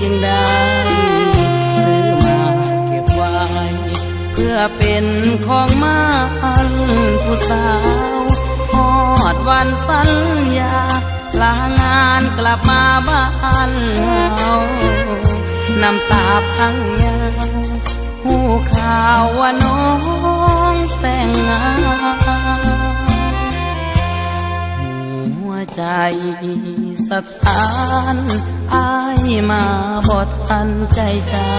จึงได้ซื้อมาเก็บไว้ เพื่อเป็นของมันผู้สาวหอดวันสัญญาลางานกลับมาบ้านเฮาน้ำตาพังยาหูข่าวว่าน้องแต่งงาน ใจสถานอายมาบอทันใจเจ้า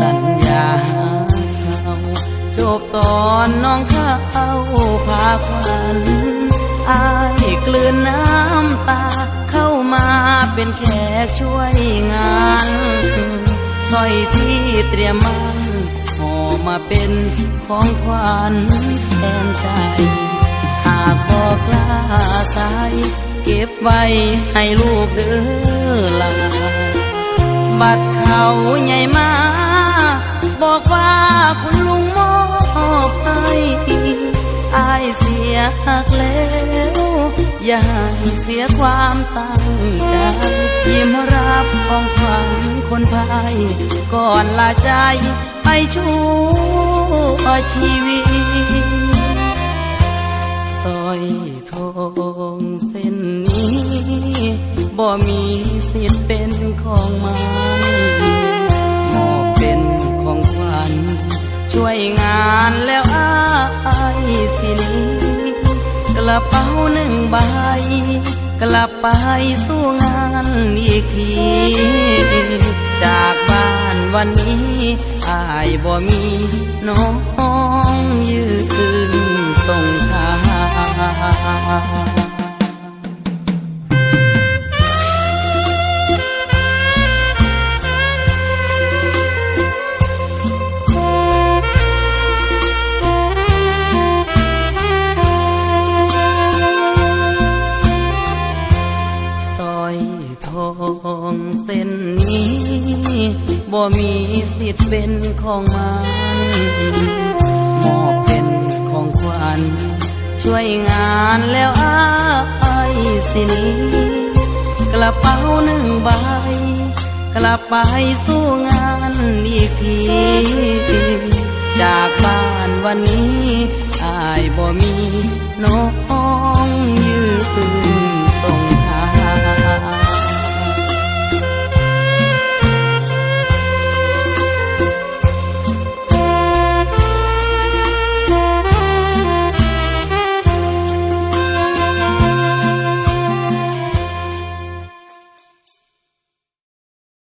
สัญญาเขาจบตอนน้องเข้าพาควันอายกลืนน้ำตาเข้ามาเป็นแขกช่วยงานสร้อยที่เตรียมมันห่อมาเป็นของขวัญแทนใจากบอกลาสาย เก็บไว้ให้ลูกเด้อลาบัดเขาใหญ่มา บอกว่าคุณลุงมอบให้อายเสียหักแล้วอย่าให้เสียความตั้งใจยิ้มรับของขวัญคนพายก่อนลาใจไปชั่วชีวิต สร้อยทองเส้นนี้บ่มีสิทธิ์เป็นของมันมอบเป็นของขวัญช่วยงานแล้วอายสินี้กระเป๋าหนึ่งใบกลับไปสู้งานอีกทีจากบ้านวันนี้อายบ่มีน้องยืน ทองเส้นนี้บ่มีสิทธิ์เป็นของมันมอบเป็นของขวัญช่วยงานแล้วอายสินี้กระเป๋าหนึ่งใบกลับไปสู้งานอีกที จากบ้านวันนี้อายบ่มีน้อง